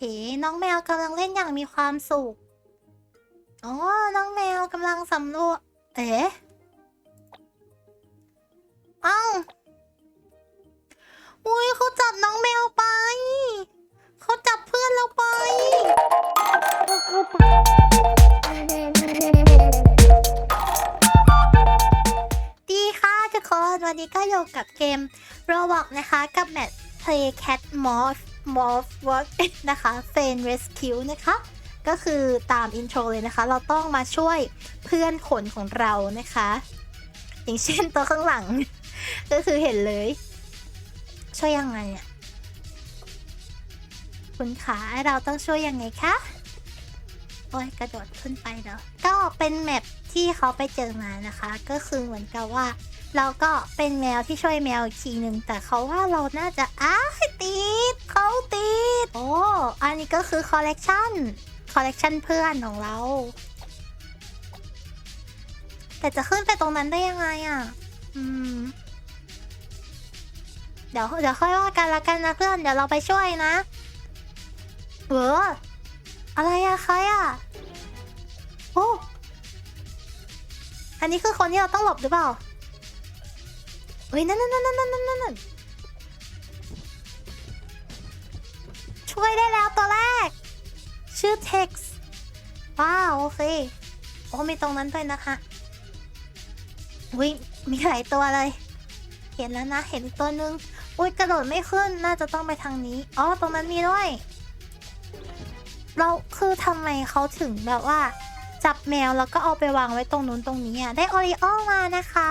เฮ้น้องแมวกำลังเล่นอย่างมีความสุข อ๋อ น้องแมวกำลังสำรวจ เอ๋เอ้าอุ้ยเขาจับน้องแมวไป เขาจับเพื่อนเราไป ดีค่ะทุกคน วันนี้ก็อยู่กับเกม Roblox นะคะ กับแมท Play Cat Morph Morph Work นะคะ f a n Rescue นะคะ ก็คือตามอินโทรเลยนะคะ เราต้องมาช่วยเพื่อนขนของเรานะคะ อย่างเช่นตัวข้างหลัง ก็คือเห็นเลย ช่วยยังไงอะคุณขาเราต้องช่วยยังไงคะ อ้ยกระโดดขึ้นไปเนาะก็เป็นแมปที่เขาไปเจอมานะคะ ก็คือเหมือนกับว่า เราก็เป็นแมวที่ช่วยแมวอีกทีหนึ่งแต่เขาว่าเราน่าจะอ้าติดเขาติดโอ้อันนี้ก็คือคอลเลกชันคอลเลกชันเพื่อนของเรา แต่จะขึ้นไปตรงนั้นได้ยังไงอะอืมเดี๋ยวเดี๋ยวค่อยว่ากันละกันนะเพื่อนเดี๋ยวเราไปช่วยนะเออ อะไรอะใครอะโอ้อันนี้คือคนที่เราต้องหลบหรือเปล่าเฮ้ยนั่นนั่นนั่นนั่นนั่นนั่นช่วยได้แล้วตัวแรก ชื่อ Tex ว้าวโอเคโอ้มีตรงนั้นด้วยนะคะอุ้ยมีหลายตัวเลย เห็นแล้วนะ เห็นตัวหนึ่งอุ้ยกระโดดไม่ขึ้นน่าจะต้องไปทางนี้ อ๋อ ตรงนั้นมีด้วย เราคือทำไมเขาถึงแบบว่า จับแมวแล้วก็เอาไปวางไว้ตรงนู้นตรงนี้อะ ได้โอริโอมานะคะ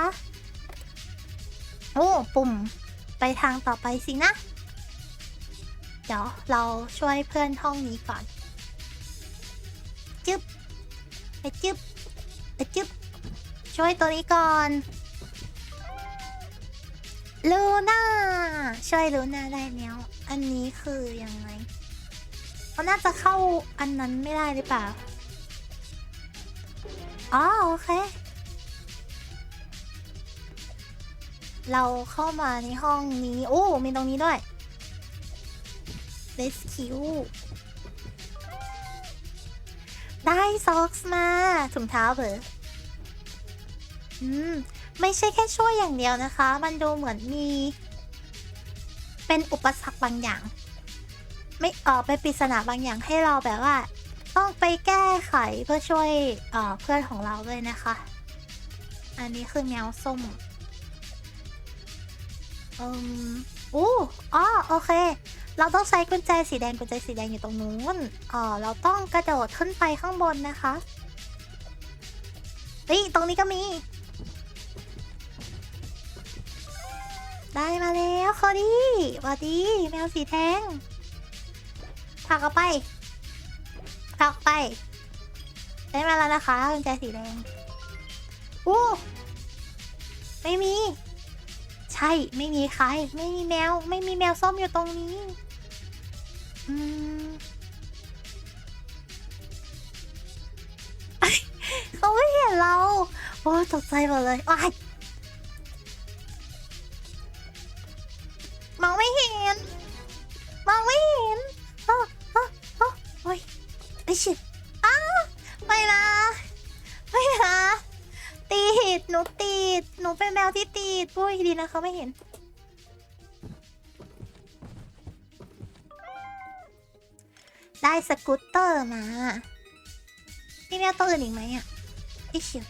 โอ้ปุ่ม ไปทางต่อไปสินะ เดี๋ยวเราช่วยเพื่อนห้องนี้ก่อน จึ๊บไปจึ๊บไปจึ๊บช่วยตัวนี้ก่อนลูน่าช่วยลูน่าได้แล้ว อันนี้คือยังไง เขาน่าจะเข้าอันนั้นไม่ได้หรือเปล่า อ๋อโอเค เราเข้ามาในห้องนี้ โอ้ มีตรงนี้ด้วย rescue ได้ซ็อกส์มาถุงเท้าเหรออืม ไม่ใช่แค่ช่วยอย่างเดียวนะคะ มันดูเหมือนมี เป็นอุปสรรคบางอย่าง ไม่เออเป็นปริศนาบางอย่างให้เราแบบว่า ต้องไปแก้ไขเพื่อช่วยเเพื่อนของเราเลยนะคะ อันนี้คือแมวส้มอืมอู้อ๋อโอเค เราต้องใช้กุญแจสีแดงกุญแจสีแดงอยู่ตรงนู้นอ๋อเราต้องกระโดดขึ้นไปข้างบนนะคะเฮ้ยตรงนี้ก็มี ได้มาแล้วคอดี้สวัสดี แมวสีแดง ผลักออกไปผลักไปได้มาแล้วนะคะกุญแจสีแดงอู้ไม่มี ใช่ไม่มีใคร ไม่มีแมว ไม่มีแมวส้มอยู่ตรงนี้ อืมเขาไม่เห็นเรา โอ้ตกใจหมดเลยว้าย หนูเป็นแมวที่ตีดปุ้ยดีนะเขาไม่เห็น ได้สกูตเตอร์มามีแมวตัวอื่นอีกไหมอะไอชิว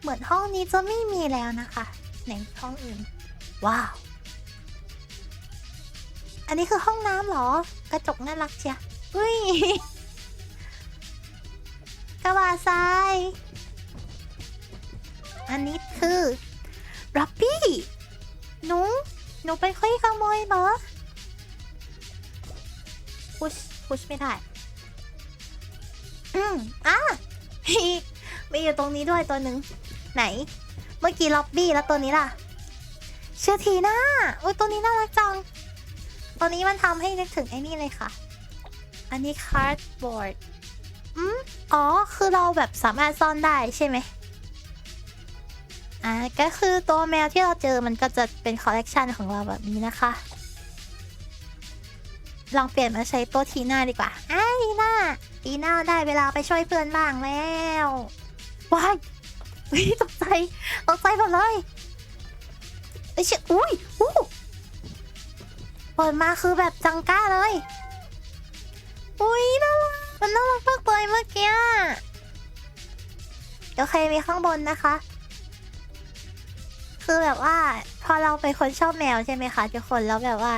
เหมือนห้องนี้จะไม่มีแล้วนะคะไหนห้องอื่น ว้าว อันนี้คือห้องน้ำเหรอ กระจกน่ารักเชียอุ้ยกระบะทราย นนี้คือรับบี้ หนู หนูเป็นคนขโมยเหรอ พุช พุชไม่ได้ อืมอะมีอยู่ตรงนี้ด้วยตัวหนึ่ง ไหน เมื่อกี้ล็อบบี้แล้วตัวนี้ล่ะ เชื่อทีน่าโอ้ยตัวนี้น่ารักจัง ตัวนี้มันทำให้นึกถึงไอ้นี่เลยค่ะ อันนี้คาร์ดบอร์ดอืมอ๋อ คือเราแบบสามารถซ่อนได้ใช่ไหม อ่าก็คือตัวแมวที่เราเจอมันก็จะเป็นคอลเลกชันของเราแบบนี้นะคะ ลองเปลี่ยนมาใช้ตัวทีน่าดีกว่าอ้าทีน่าทีน่าได้เวลาไปช่วยเพื่อนบ้างแล้วว้ายอุ๊ยตกใจตกใจหมดเลยไอ้เชยอุ้ยอู้เปิดมาคือแบบจังก้าเลย อุ้ยน่ารักมันน่ารักมากเลยเมื่อกี้อะโอเคมีข้างบนนะคะ คือแบบว่า พอเราเป็นคนชอบแมวใช่ไหมคะทุกคนแล้วแบบว่า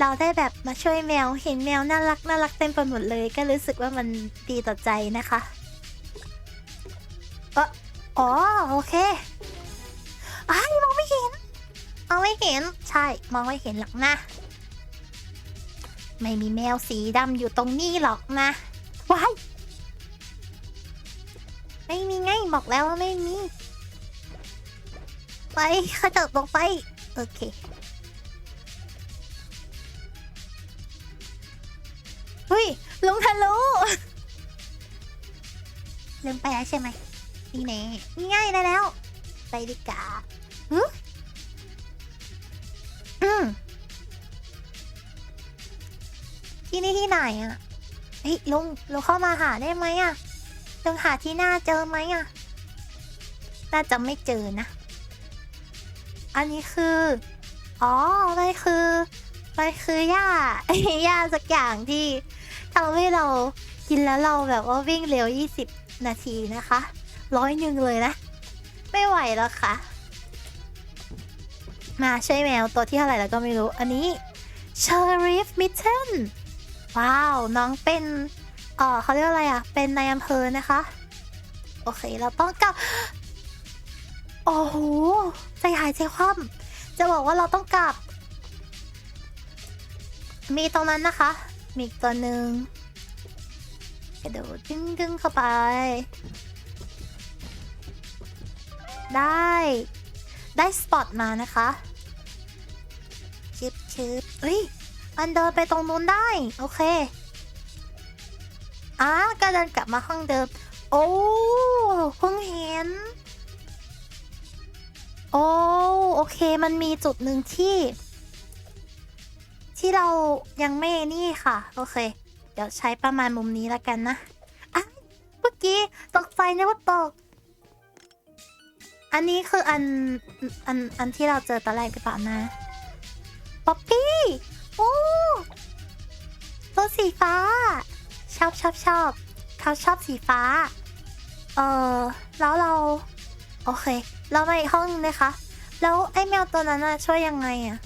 เราได้แบบมาช่วยแมวเห็นแมวน่ารักน่ารักเต็มไปหมดเลย ก็รู้สึกว่ามันดีต่อใจนะคะเอออ๋อโอเคอ้ายมองไม่เห็นมองไม่เห็นใช่มองไม่เห็นหรอกนะ ไม่มีแมวสีดำอยู่ตรงนี้หรอกนะว้ายไม่มีไงบอกแล้วว่าไม่มี ไปเขาจะลงไป โอเคเฮ้ยลงทะลุลืมไปแล้วใช่ไหมนี่แน่ง่ายได้แล้ว ไปดีกว่าฮึอืมที่นี่ที่ไหนอะเฮ้ยลุงลุงเข้ามาหาได้ไหมอะลุงหาที่หน้าเจอไหมอะน่าจะไม่เจอนะ อันนี้คือ อ๋อมันคือมันคือหญ้าหญ้าสักอย่างที่ทำให้เรากินแล้วเราแบบว่าวิ่งเร็ว 20 นาทีนะคะร้อยหนึ่งเลยนะ ไม่ไหวแล้วค่ะ มาช่วยแมวตัวที่เท่าไหร่แล้วก็ไม่รู้ อันนี้เชอริฟมิทเทนว้าว น้องเป็นเออเขาเรียกว่าอะไรอะ เป็นนายอำเภอนะคะ โอเค เราต้องกลับ อ้โห ใจหายใจคว่ำจะบอกว่าเราต้องกลับ มีตรงนั้นนะคะ มีอีกตัวหนึ่งกระโดดดึงดึงเข้าไป ได้ ได้สปอตมานะคะชิบชิบเฮ้ย มันเดินไปตรงนู้นได้ โอเคอะก็เดินกลับมาห้องเดิม โอ้เพิ่งเห็น โอ้โอเคมันมีจุดหนึ่งที่ ที่เรายังไม่นี่ค่ะ โอเค เดี๋ยวใช้ประมาณมุมนี้แล้วกันนะอะเมื่อกี้ตกใจนึกว่าตก อันนี้คืออันอันอันที่เราเจอตอนแรกหรือเปล่านะป๊อปปี้โอ้ตัวสีฟ้า ชอบชอบชอบเขาชอบสีฟ้า เออแล้วเรา โอเค เรามาอีกห้องนึงนะคะ แล้วไอ้แมวตัวนั้นน่ะช่วยยังไงอะ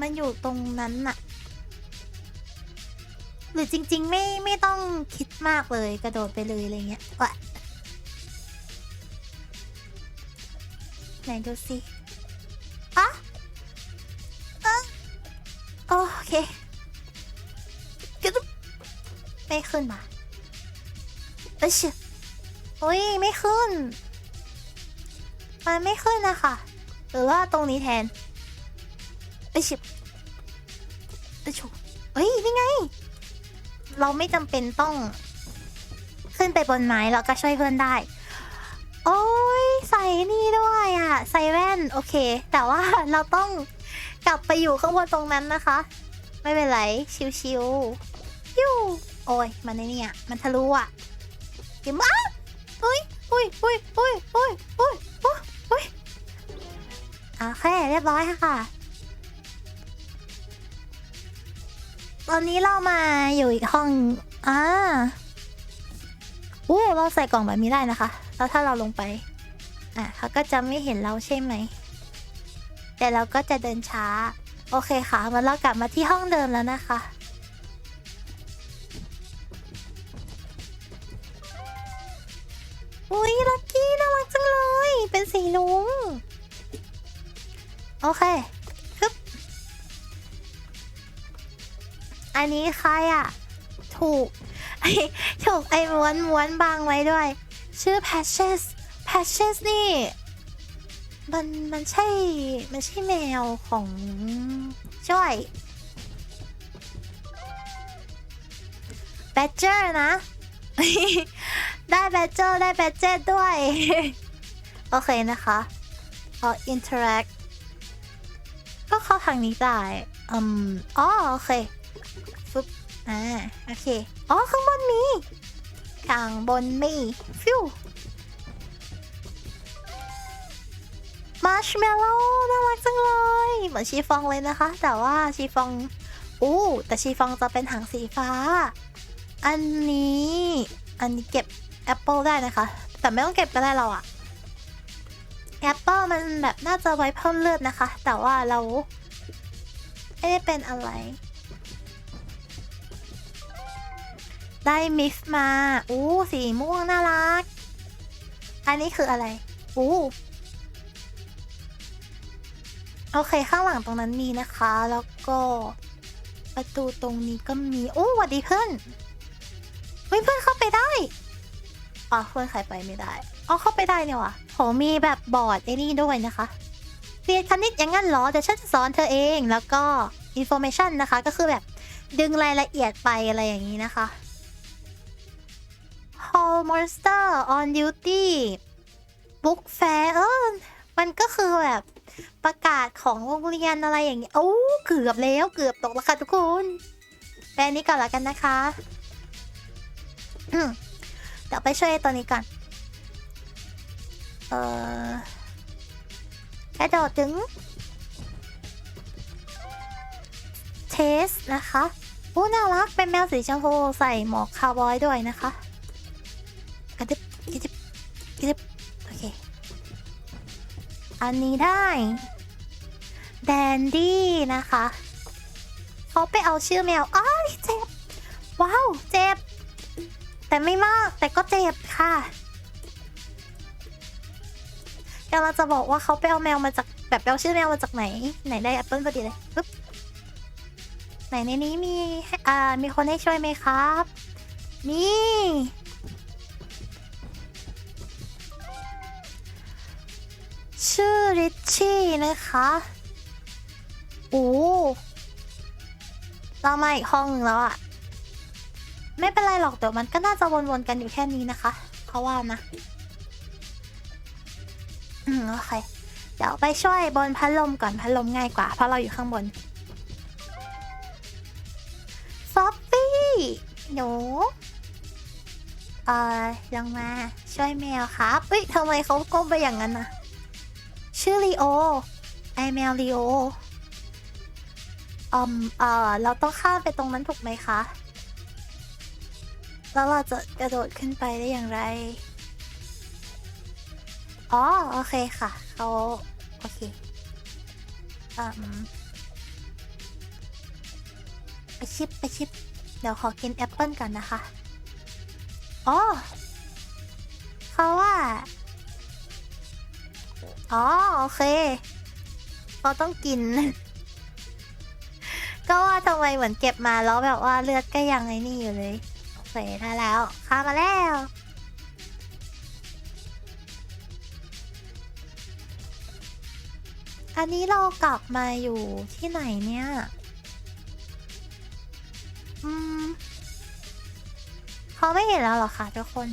มันอยู่ตรงนั้นน่ะ หรือจริง ๆ ไม่ไม่ต้องคิดมากเลยกระโดดไปเลยอะไรเงี้ยวะไหนดูสิอะอะโอเคกระโดดไม่ขึ้นมาเอ้ยเชี่ยโอ้ยไม่ขึ้น มันไม่ขึ้นนะคะ หรือว่าตรงนี้แทนไอชิบไอชุบเฮ้ยนี่ไง เราไม่จำเป็นต้อง ขึ้นไปบนไม้แล้วก็ช่วยเพื่อนได้ โอ้ยใส่นี่ด้วยอะใส่แว่น โอเค แต่ว่าเราต้องกลับไปอยู่ข้างบนตรงนั้นนะคะ ไม่เป็นไร ชิวๆยูโอ้ย มันในนี่อะ มันทะลุอะเกมาอุ้ ยอุ้ยอุ้ยอุ้ยอุ้ยอุ้ยอุ้ยอุ้ยโอเคเรียบร้อยค่ะ ตอนนี้เรามาอยู่อีกห้องอ่าอู้เราใส่กล่องแบบนี้ได้นะคะ แล้วถ้าเราลงไป อะเขาก็จะไม่เห็นเราใช่ไหม แต่เราก็จะเดินช้า โอเคค่ะมันเรากลับมาที่ห้องเดิมแล้วนะคะ โอเคฮึบอันนี้ใครอะ ถูก ถูกไอ้ม้วนม้วนบางไว้ด้วย ชื่อ Patches Patches นี่ มันมันใช่ มันใช่แมวของจ้อยแบดเจอร์นะ ได้แบดเจอร์ได้แบดเจ็ตด้วย โอเคนะคะ เออ interact ก็เข้าทางนี้ได้อืมอ๋อโอเคฟึบอ่าโอเคอ๋อข้างบนมีข้างบนมีฟิวมาร์ชเมลโล่น่ารักจังเลยเหมือนชีฟองเลยนะคะ แต่ว่าชีฟองอู้แต่ชีฟองจะเป็นหางสีฟ้า อันนี้ อันนี้เก็บแอปเปิลได้นะคะ แต่ไม่ต้องเก็บก็ได้เราอะ แอปเปิลมันแบบน่าจะไว้เพิ่มเลือดนะคะ แต่ว่าเราไม่ได้เป็นอะไร ได้มิสมา อู้สีม่วงน่ารัก อันนี้คืออะไร อู้โอเค ข้างหลังตรงนั้นมีนะคะ แล้วก็ประตูตรงนี้ก็มี โอ้หวัดดีเพื่อนเฮ้ยเพื่อนเข้าไปได้อ๋อเพื่อนใครไปไม่ได้ อ๋อเข้าไปได้เนี่ยว่ะโหมีแบบบอร์ดไอ้นี่ด้วยนะคะเรียนคณิตอย่างงั้นเหรอเดี๋ยวฉันจะสอนเธอเองแล้วก็ information นะคะ ก็คือแบบดึงรายละเอียดไปอะไรอย่างนี้นะคะ Hall Monster on duty book fair เออมันก็คือแบบประกาศของโรงเรียนอะไรอย่างเงี้โอ้เกือบแล้วเกือบตกแล้วค่ะทุกคนแปลนี้ก่อนละกันนะคะเดี๋ยวไปช่วยตัวนี้ก่อน เออกระโดดถึงเทสนะคะโอ้น่ารักเป็นแมวสีชมพูใส่หมวกคาวบอยด้วยนะคะกระดิบกระดิบกระดิบโอเค อันนี้ได้แดนดี้นะคะเขาไปเอาชื่อแมวอ้ายเจ็บ ว้าว เจ็บ แต่ไม่มากแต่ก็เจ็บค่ะำลังจะบอกว่าเขาไปเอาแมวมาจากแบบไปเอาชื่อแมวมาจากไหน ไหนได้แอปเปิลพอดีเลยปึ๊บไหนในนี้มีให้อ่ามีคนให้ช่วยไหมครับ มีชื่อริชชี่นะคะโอ้เรามาอีกห้องหนึ่งแล้วอะไม่เป็นไรหรอกเดี๋ยวมันก็น่าจะวนๆกันอยู่แค่นี้นะคะ เขาว่านะ อืมโอเค เดี๋ยวไปช่วยบนพัดลมก่อนพัดลมง่ายกว่า เพราะเราอยู่ข้างบนซอฟฟี่หนูเอ่อลงมาช่วยแมวครับเอ้ยทำไมเขาก้มไปอย่างนั้นนะชื่อลีโอ ไอแมวลีโออืมเอ่อเราต้องข้ามไปตรงนั้นถูกไหมคะ แล้วเราจะกระโดดขึ้นไปได้อย่างไร อ๋อ โอเคค่ะเขาโอเคอืมไปชิปไปชิป เดี๋ยวขอกินแอปเปิลก่อนนะคะ อ๋อเขาว่า อ๋อ โอเคเขาต้องกิน ก็ว่าทำไมเหมือนเก็บมาแล้วแบบว่าเลือดก็ยังไอ้นี่อยู่เลย โอเค ได้แล้วข้ามาแล้ว อันนี้เรากลับมาอยู่ที่ไหนเนี่ย อืมเขาไม่เห็นแล้วหรอคะทุกคน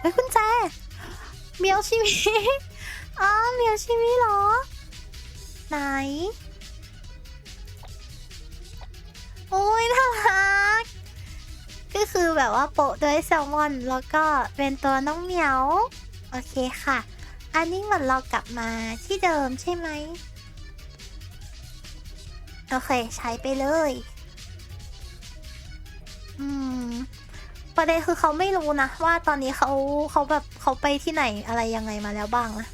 เฮ้ยคุณแจเมียวชิมิอ้าวเมียวชิมิเหรอ ไหน โอ้ยน่ารัก ก็คือแบบว่าโปะด้วยแซลมอน แล้วก็เป็นตัวน้องเหมียว โอเคค่ะ อันนี้เหมือนเรากลับมาที่เดิมใช่ไหมโอเค ใช้ไปเลย อืม ประเด็นคือเขาไม่รู้นะ ว่าตอนนี้เขาเขาแบบเขาไปที่ไหนอะไรยังไงมาแล้วบ้างนะ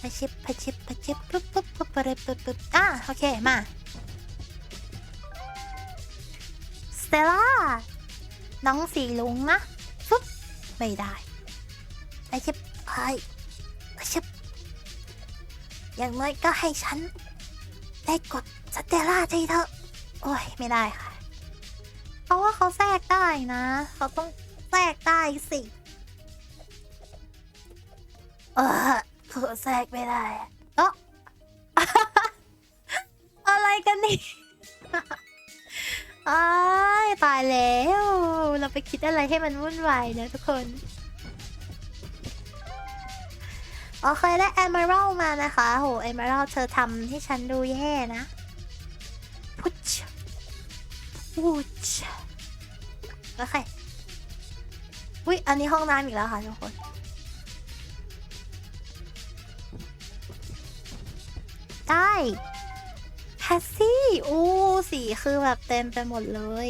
พชิบพชิบพชิบปุ๊บปุ๊บปุ๊บปุ๊บปุ๊บปุ๊บอะโอเค มา เตล่า น้องสีลุงนะปุ๊บไม่ได้พชิบไพ่พชิบอย่างน้อยก็ให้ฉัน ได้กดสเตล่าทีเถอะ โอ้ย ไม่ได้ค่ะ เพราะว่าเขาแทรกได้นะ เขาต้องแทรกได้สิ เออเขาแทรกไม่ได้เอออะไรกันนี่ อ้ายตายแล้ว เราไปคิดอะไรให้มันวุ่นวายนะทุกคนโอเคได้ Emerald มานะคะโห Emerald เธอทำให้ฉันดูแย่นะพุชพุชโอเคอุ้ยอันนี้ห้องน้ำอีกแล้วค่ะทุกคนได้ แพสซี่ อู้สีคือแบบเต็มไปหมดเลย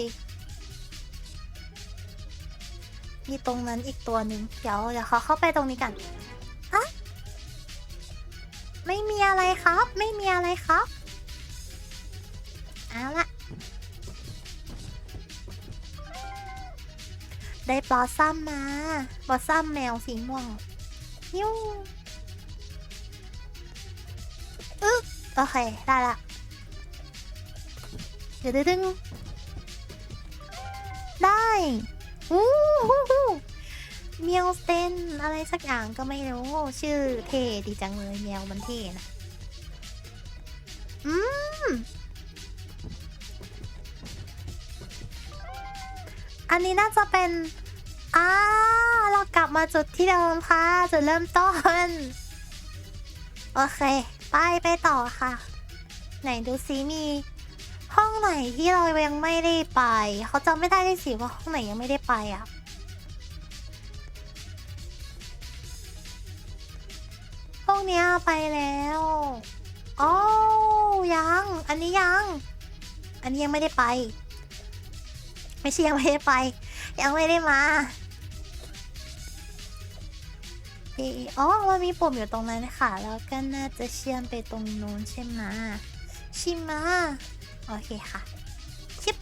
มีตรงนั้นอีกตัวหนึ่งเดี๋ยวเดี๋ยวเขาเข้าไปตรงนี้กันอะไม่มีอะไรครับ ไม่มีอะไรครับเอาละได้บลอสซัมมาบลอสซัมแมวสีม่วงยิ้วอึ๊โอเค ได้ละ เดี๋ยวดึงได้อู้หูหูเมียวสเตนอะไรสักอย่างก็ไม่รู้ ชื่อเท่ดีจังเลยแมวมันเท่นะอืมอันนี้น่าจะเป็นอ่าเรากลับมาจุดที่เดิมค่ะ จุดเริ่มต้น โอเค ไปไปต่อค่ะ ไหนดูซิมี ห้องไหนที่เรายังไม่ได้ไป เขาจำไม่ได้เลยสิว่าห้องไหนยังไม่ได้ไปอะห้องเนี้ยไปแล้วอ๋อยัง อันนี้ยัง อันนี้ยังไม่ได้ไป ไม่ใช่ยังไม่ได้ไป ยังไม่ได้มาเอออ๋อมันมีปุ่มอยู่ตรงนั้นค่ะ แล้วก็น่าจะเชื่อมไปตรงนู้นใช่ไหมใช่ไหม โอเคค่ะ ชิป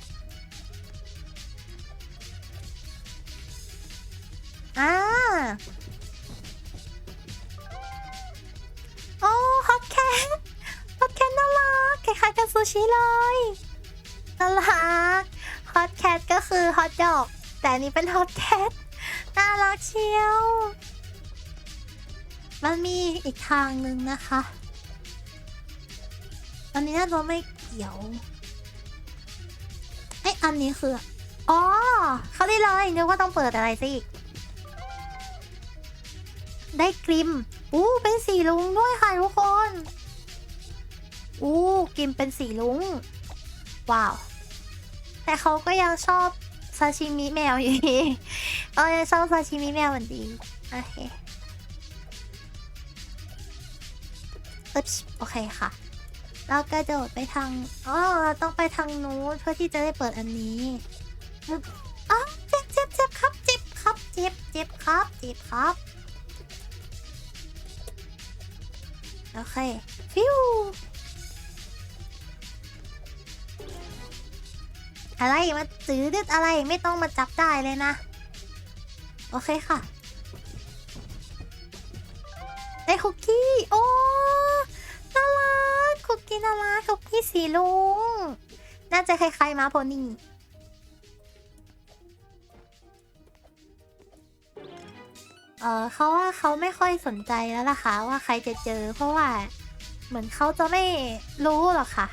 อ่าโอ้ฮอตแคทฮอตแคทน่ารักคล้ายๆกับซูชิเลยน่ารักฮอตแคทก็คือฮอตดอก แต่อันนี้เป็นฮอตแคทน่ารักเชียว มันมีอีกทางหนึ่งนะคะ อันนี้น่าจะไม่เกี่ยว ไอยอันนี้คือ อ๋อ เขาได้เลยนึกว่าต้องเปิดอะไรสิได้กริม อู้เป็นสีลุงด้วยค่ะทุกคน อู้กริมเป็นสีลุง ว้าว แต่เขาก็ยังชอบซาชิมิแมวอยู่ดีก็ยังชอบซาชิมิแมวเหมือนดี โอเคอึ๊บโอเคค่ะ เรากระโดดไปทางอ๋อเราต้องไปทางนู้นเพื่อที่จะได้เปิดอันนี้อ๋อเจ็บเจ็บเจ็บครับเจ็บครับเจ็บเจ็บครับเจ็บครับโอเคฟิวอะไรมาจื้อดึดอะไรไม่ต้องมาจับได้เลยนะ โอเคค่ะ ได้คุกกี้ โอ้ กคุกกี้น่ารักคุกกี้สีลุง น่าจะคล้ายๆมาโพนี่เออเขาว่าเขาไม่ค่อยสนใจแล้วล่ะค่ะว่าใครจะเจอ เพราะว่าเหมือนเขาจะไม่รู้หรอกค่ะ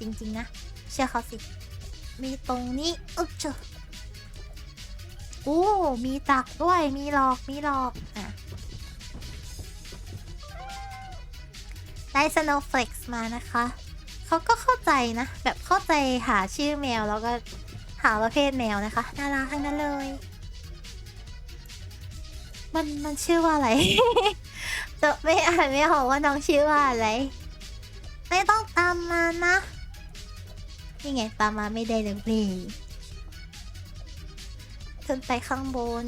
จริงๆนะ เชื่อเขาสิ มีตรงนี้อึ๊บเจอโอ้มีตักด้วยมีหลอกมีหลอกอะ ได้ Snowflakes มานะคะ เขาก็เข้าใจนะ แบบเข้าใจหาชื่อแมวแล้วก็หาประเภทแมวนะคะ น่ารักทั้งนั้นเลย มันมันชื่อว่าอะไร จะไม่อ่านไม่ออกว่าน้องชื่อว่าอะไร ไม่ต้องตามมานะ นี่ไงตามมาไม่ได้เลยเว้ยขึ้นไปข้างบน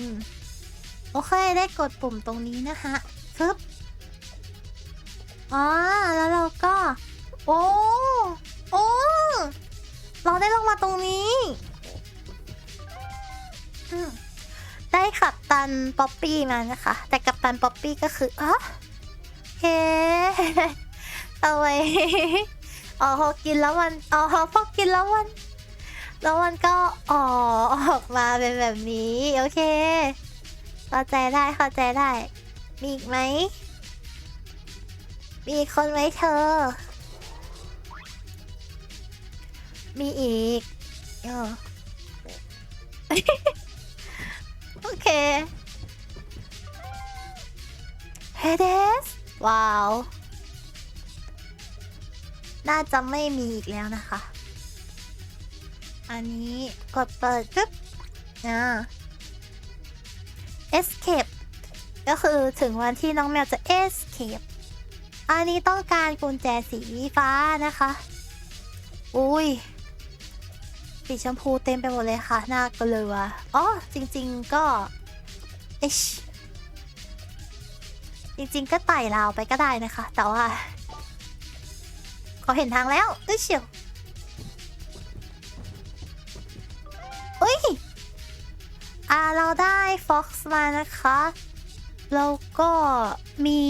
โอเค ได้กดปุ่มตรงนี้นะคะปึ๊บ อ๋อแล้วเราก็ โอ้โอ้เราได้ลงมาตรงนี้ได้ขับตันป๊อปปี้มานะคะ แต่กับตันป๊อปปี้ก็คืออ๋อเฮ้เอาไว้อ๋อพอกินแล้วมันอ๋อพอกินแล้วมันแล้วมันก็อ๋อออกมาเป็นแบบนี้ โอเคเข้าใจได้เข้าใจได้ มีอีกไหม มีคนไหมเธอ มีอีกโอเค เฮเดส ว้าว น่าจะไม่มีอีกแล้วนะคะ อันนี้กดเปิดปึ๊บอ่า escape ก็คือถึงวันที่น้องแมวจะ escape อันนี้ต้องการกุญแจสีฟ้านะคะ อุ้ย สีชมพูเต็มไปหมดเลยค่ะน่ากลัวอ๋อ จริง ๆ ก็เอชจริง ๆ ก็ไต่ราวไปก็ได้นะคะ แต่ว่าเขาเห็นทางแล้วเอ้ยเชียวอุ้ย อ่า เราได้ Fox มานะคะ แล้วก็มี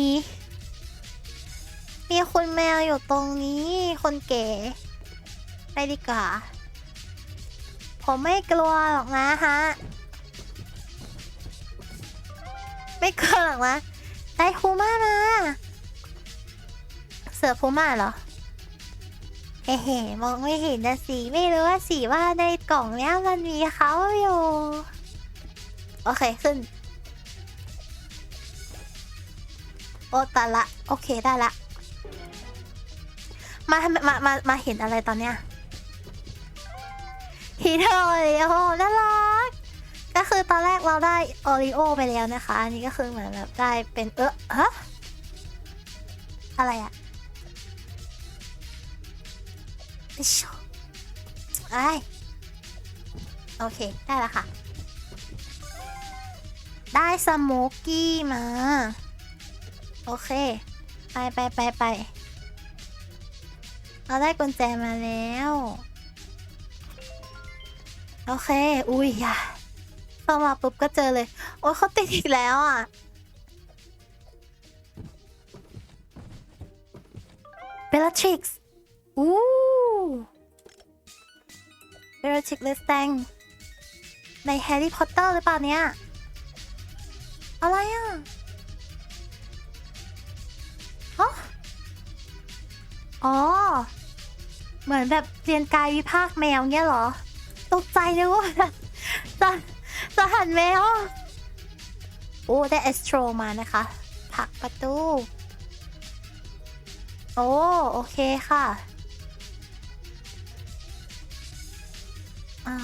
มีคุณแมวอยู่ตรงนี้ คนเก๋ไปดีกว่า ผมไม่กลัวหรอกนะฮะ ไม่กลัวหรอกนะ ได้พูมามา เสือพูมาเหรอ เฮ้เฮมองไม่เห็นนะสี ไม่รู้ว่าสีว่าในกล่องเนี้ยมันมีเขาอยู่ โอเคขึ้น โอตาละ โอเคได้ละ มามามามาเห็นอะไรตอนเนี้ยฮีโร่โอ้โหน่ารัก ก็คือตอนแรกเราได้โอริโอไปแล้วนะคะ อันนี้ก็คือเหมือนแบบได้เป็นเออฮะอะไรอะไอโอเค ได้แล้วค่ะ ได้สโมกกี้มา โอเค ไปไปไปไป เราได้กุญแจมาแล้ว โอเค อุ้ยอย่าเข้ามาปุ๊บก็เจอเลย โอ้ยเขาติดอีกแล้วอะ เบล l ทริกซ์อู้เบล l ทริกเลสแตงในแฮร์รี่พอตเตอร์หรือเปล่าเนี่ย อะไรอะฮะอ๋อ เหมือนแบบเรียนกายวิภาคแมวเงี้ยเหรอ ตกใจเลยว่าจะจะหันแมว โอ้ ได้เอสโตรมานะคะ ผักประตู โอ้ โอเคค่ะอ่า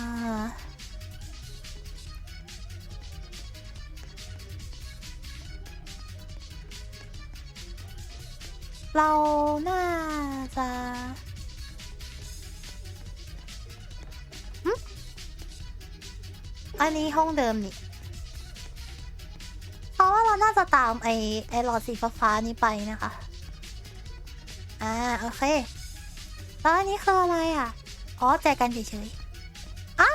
เราน่าจะ อันนี้ห้องเดิมนี่ เพราะว่าเราน่าจะตามไอ้ไอหลอดสีฟ้าๆนี้ไปนะคะ อ่าโอเค แล้วอันนี้คืออะไรอะ อ๋อแจกันเฉยๆอะ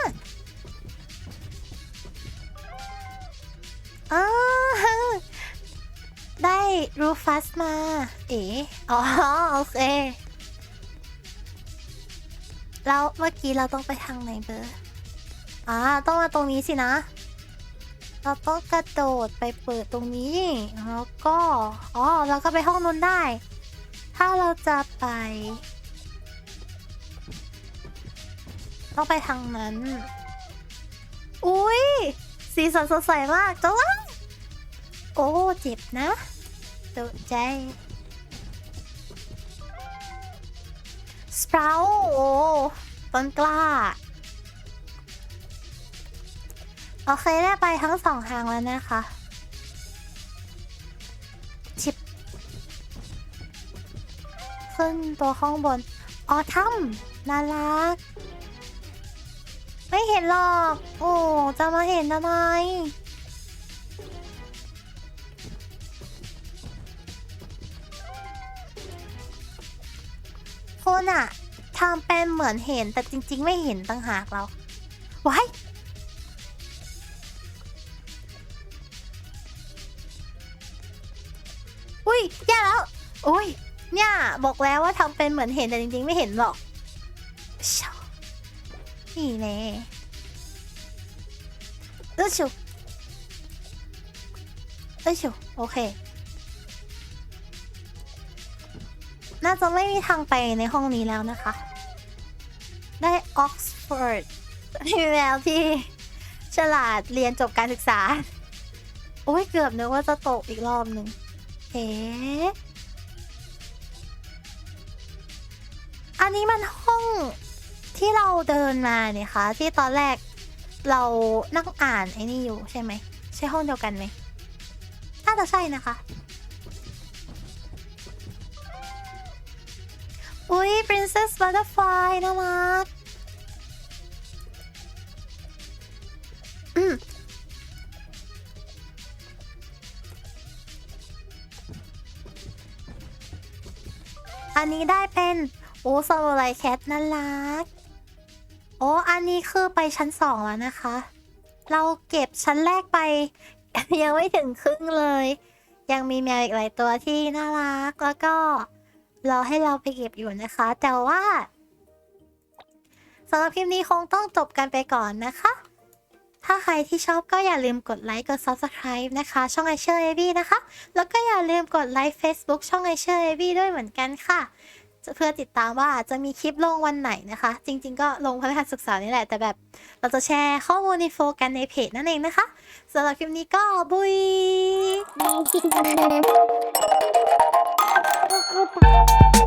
อ่าได้รูฟัสมา เอ๋อ๋อโอเคแล้วเมื่อกี้เราต้องไปทางไหนเบอร์ อ่าต้องมาตรงนี้สินะ เราต้องกระโดดไปเปิดตรงนี้ แล้วก็อ๋อเราก็ไปห้องนู้นได้ ถ้าเราจะไปต้องไปทางนั้น อุ้ยสีสันสดใสมากจังโอ้ เจ็บนะตกใจ สปราวโอ้ต้นกล้า โอเคได้ไปทั้งสองทางแล้วนะคะชิปขึ้นตัวข้างบนอ๋อถ้ำน่ารัก ไม่เห็นหรอก โอ้จะมาเห็นทำไมคนอะทำเป็นเหมือนเห็นแต่จริง ๆ ไม่เห็นตั้งหากเราไว้ บอกแล้วว่าทำเป็นเหมือนเห็นแต่จริงๆไม่เห็นหรอก นี่แน่เออชูเออชูโอเค น่าจะไม่มีทางไปในห้องนี้แล้วนะคะ ได้ออกซฟอร์ดมีแมวที่ฉลาดเรียนจบการศึกษา โอ้ยเกือบนึกว่าจะตกอีกรอบหนึ่งเอ๊ นนี้มันห้องที่เราเดินมาเนี่ยคะที่ตอนแรกเรานั่งอ่านไอ้นี่อยู่ใช่ไหม ใช่ห้องเดียวกันไหมน่าจะใช่นะคะ อุ้ย Princess Butterfly น่ารักอันนี้ได้เป็น โอ้ซามูไรแคทน่ารัก โอ้อันนี้คือไปชั้นสองแล้วนะคะ เราเก็บชั้นแรกไป ยังไม่ถึงครึ่งเลย ยังมีแมวอีกหลายตัวที่น่ารักแล้วก็รอให้เราไปเก็บอยู่นะคะ แต่ว่าสำหรับคลิปนี้คงต้องจบกันไปก่อนนะคะ ถ้าใครที่ชอบก็อย่าลืมกดไลค์ กด Subscribe นะคะ ช่องไอเชอร์เอวีนะคะ แล้วก็อย่าลืมกดไลค์ Facebook ช่องไอเชอร์เอวีด้วยเหมือนกันค่ะ เพื่อติดตามว่าจะมีคลิปลงวันไหนนะคะ จริง ๆ ก็ลงพฤหัสศุกร์เสาร์นี่แหละ แต่แบบเราจะแชร์ข้อมูลในโฟกันในเพจนั่นเองนะคะสำหรับคลิปนี้ก็บุยบ